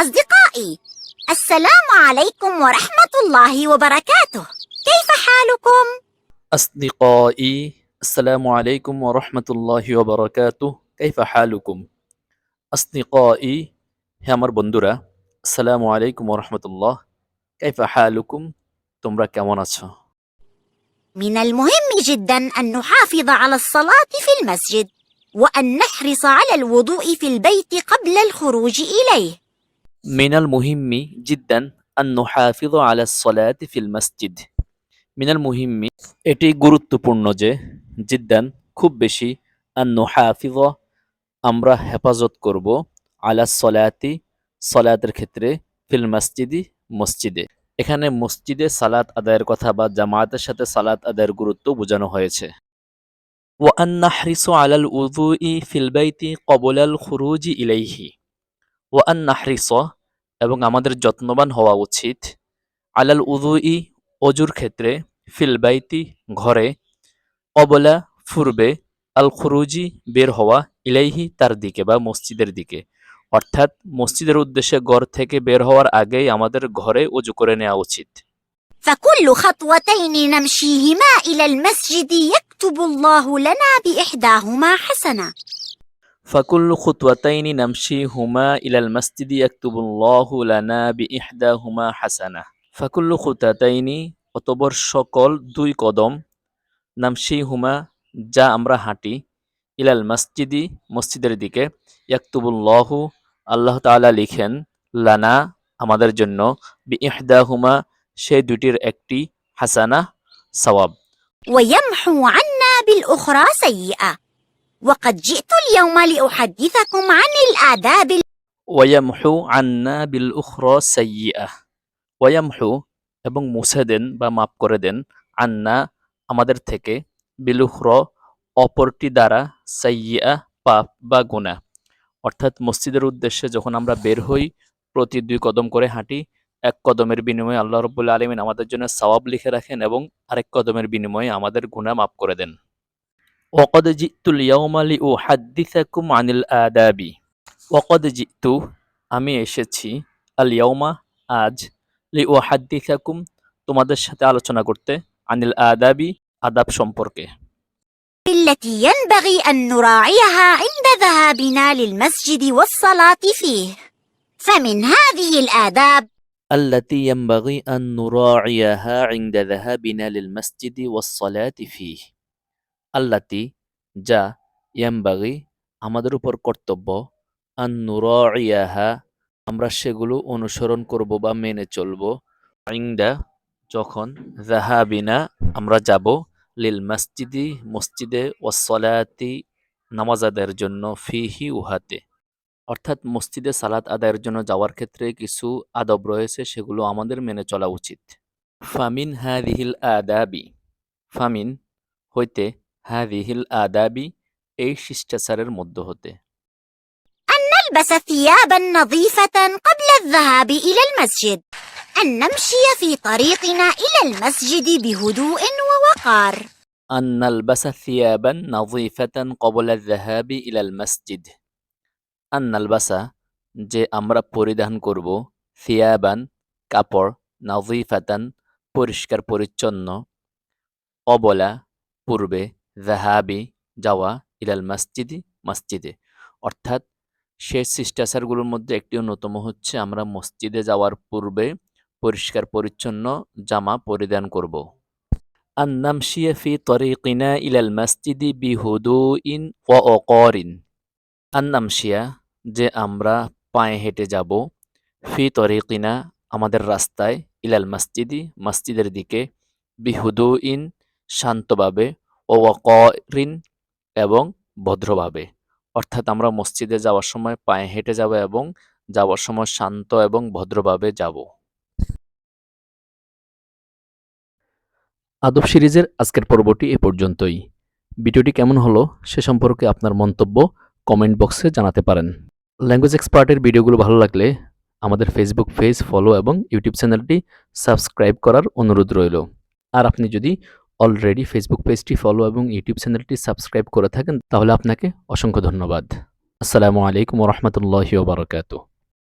أصدقائي السلام عليكم ورحمة الله وبركاته كيف حالكم؟ أصدقائي السلام عليكم ورحمة الله وبركاته كيف حالكم؟ أصدقائي هي أمر بندرة السلام عليكم ورحمة الله كيف حالكم؟ تمرا كمان من المهم جدا أن نحافظ على الصلاة في المسجد وأن نحرص على الوضوء في البيت قبل الخروج إليه মিনাল মুহিম্মি জিদ্দান আন নুহাফিজ আলা সলাতি ফিল মসজিদ। মিনাল মুহিম্মি, এটি গুরুত্বপূর্ণ যে জিদ্দান খুব বেশি আন নুহাফিজ আমরা হেফাজত করব আলা সলাতি, সলাতের ক্ষেত্রে ফিল মসজিদি, মসজিদে। এখানে মসজিদে সালাত আদায়ের কথা বা জামায়াতের সাথে সালাত আদায়ের গুরুত্ব বোঝানো হয়েছে। ওয়ান নাহরিসু আলাল উযুই ফিল বাইতি কবলাল খুরুজি ইলাইহি। ওয়ান নাহরিস এবং আমাদের যত্নবান হওয়া উচিত আলাল উযুই অজুর ক্ষেত্রে ফিল বাইতি ঘরে অবলা ফুরবে আল খুরুজি বের হওয়া ইলাইহি তার দিকে বা মসজিদের দিকে অর্থাৎ মসজিদের উদ্দেশ্যে ঘর থেকে বের হওয়ার আগেই আমাদের ঘরে অজু করে নেওয়া উচিত فكل خطوتين نمشيهما إلى المسجد يكتب الله لنا بإحداهما حسنة ফাকুল্লু খুতওয়াতাইনি নামশি হুমা ইলাল মসজিদি ইয়াকতুবুল্লাহু লানা বিইহদাহুমা হাসানা ফাকুল্লু খুতাতাইনি অতবর সকল দুই কদম নামশি হুমা যা আমরা হাঁটি ইলাল মসজিদি মসজিদের দিকে ইয়াকতুবুল্লাহু আল্লাহ তাআলা লিখেন লানা আমাদের জন্য বিইহদাহুমা সেই দুটির একটি হাসানা সওয়াব ويمحو عنا بالأخرى سيئة وقد جئت اليوم لأحدثكم عن الآداب ওয়ামহু আন্না বিল উখর সাইয়্যা ওয়ামহু এবং মুছে দেন বা মাফ করে দেন আন্না আমাদের থেকে বিল উখর অপরটি দ্বারা সাইয়্যা পাপ বা গুনাহ অর্থাৎ মসজিদের উদ্দেশ্যে যখন আমরা বের হই প্রতি দুই কদম করে হাঁটি এক কদমের বিনিময়ে আল্লাহ রব্বুল আলমিন আমাদের জন্য সওয়াব লিখে রাখেন এবং আরেক কদমের বিনিময়ে আমাদের গুনাহ মাফ করে দেন ওকদ জিতুল ইয়াউমালি ও হাদ্দিসাকুম আনিল আদাবি ওকদ জিতু আমি এসেছি আল ইয়াউমা আজ লি ও হাদ্দিসাকুম তোমাদের সাথে আলোচনা করতে আনিল আদাবি আদাব সম্পর্কে التي ينبغي أن نراعيها عند ذهابنا للمسجد والصلاة فيه فمن هذه الآداب التي ينبغي أن نراعيها عند ذهابنا للمسجد والصلاة فيه আল্লাতি, যা ইয়াম্বাগি, আমাদের উপর কর্তব্য আন নুরিয়াহা আমরা সেগুলো অনুসরণ করব বা মেনে চলব। আইন্দা যখন জাহাবিনা আমরা যাব লিল মসজিদি, মসজিদে ওয়াসলাতি নামাজ আদায়ের জন্য, ফিহি উহাতে। অর্থাৎ মসজিদে সালাত আদায়ের জন্য যাওয়ার ক্ষেত্রে কিছু আদব রয়েছে, সেগুলো আমাদের মেনে চলা উচিত। ফামিন হাদিহিল আদাবি। ফামিন হইতে হাদিহিল আদাবি এই শিষ্টাচারের মধ্য হতে نلبس ثيابا نظيفة قبل الذهاب إلى المسجد أن نمشي في طريقنا إلى المسجد بهدوء ووقار أن نلبس ثيابا نظيفة قبل الذهاب إلى المسجد أن نلبس যে আমরা পরিধান করব থিয়াবান কাপড় নজিফাতান পরিষ্কার পরিচ্ছন্ন অবলা পূর্বে জাহাবি যাওয়া ইলাল মসজিদি মসজিদে। অর্থাৎ শেষ শিষ্টাচারগুলোর মধ্যে একটি অন্যতম হচ্ছে, আমরা মসজিদে যাওয়ার পূর্বে পরিষ্কার, পরিচ্ছন্ন জামা পরিধান করব। আন্নামশিয়া ফি তরিকিনা ইলাল মসজিদি বিহুদু ইন অকরিন আন্নামশিয়া যে আমরা পায়ে হেঁটে যাব, ফি তরিকিনা আমাদের রাস্তায় ইলাল মসজিদি, মসজিদের দিকে বিহুদু ইন শান্তভাবে ও ওয়াকরিন এবং ভদ্রভাবে। অর্থাৎ আমরা মসজিদে যাওয়ার সময় পায়ে হেঁটে যাব এবং যাওয়ার সময় শান্ত এবং ভদ্রভাবে যাব। আদব সিরিজের আজকের পর্বটি এ পর্যন্তই। ভিডিওটি কেমন হলো সে সম্পর্কে আপনার মন্তব্য কমেন্ট বক্সে জানাতে পারেন। ল্যাঙ্গুয়েজ এক্সপার্টের ভিডিওগুলো ভালো লাগলে আমাদের ফেসবুক পেজ, ফলো এবং ইউটিউব চ্যানেলটি সাবস্ক্রাইব করার অনুরোধ রইল। আর আপনি যদি অলরেডি ফেসবুক পেজটি ফলো এবং ইউটিউব চ্যানেলটি সাবস্ক্রাইব করে থাকেন, তাহলে আপনাকে অসংখ্য ধন্যবাদ। আসসালামু আলাইকুম রহমতুল্লাহি ওবরাকাতু